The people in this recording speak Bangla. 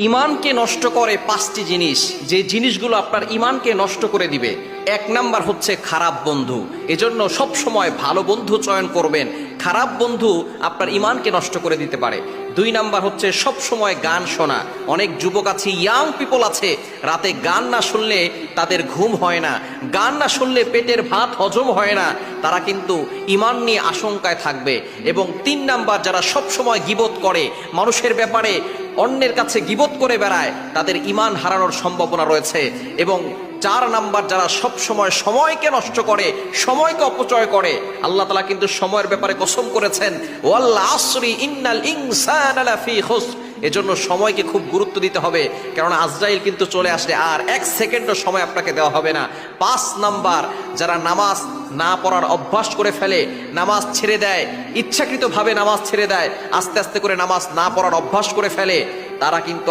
ইমানকে নষ্ট করে পাঁচটি জিনিস। যে জিনিসগুলো আপনার ইমানকে নষ্ট করে দিবে। এক নাম্বার হচ্ছে খারাপ বন্ধু। এজন্য সব সময় ভালো বন্ধু চয়ন করবেন। খারাপ বন্ধু আপনার ইমানকে নষ্ট করে দিতে পারে। দুই নাম্বার হচ্ছে সব সময় গান শোনা। অনেক যুবক আছে ইয়াং পিপল আছে। রাতে গান না শুনলে তাদের ঘুম হয় না। গান না শুনলে পেটের ভাত হজম হয় না। তারা কিন্তু ইমান নিয়ে আশঙ্কায় থাকবে। এবং তিন নাম্বার যারা সব সময় গিবত করে, মানুষের ব্যাপারে অন্যের কাছে গিবত করে বেড়ায়, তাদের ইমান হারানোর সম্ভাবনা রয়েছে এবং চার নাম্বার যারা সব সময় সময়কে নষ্ট করে, সময়কে অপচয় করে, আল্লাহ তালা কিন্তু সময়ের ব্যাপারে কসম করেছেন ওয়াল্লা আসরি ইন্নাল ইনসান এজন্য সময়কে খুব গুরুত্ব দিতে হবে কারণ আজরাইল কিন্তু চলে আসলে আর এক সেকেন্ডও সময় আপনাকে দেওয়া হবে না। পাঁচ নাম্বার, যারা নামাজ না পড়ার অভ্যাস করে ফেলে, নামাজ ছেড়ে দেয়, ইচ্ছাকৃতভাবে নামাজ ছেড়ে দেয়, আস্তে আস্তে করে নামাজ না পড়ার অভ্যাস করে ফেলে, তারা কিন্তু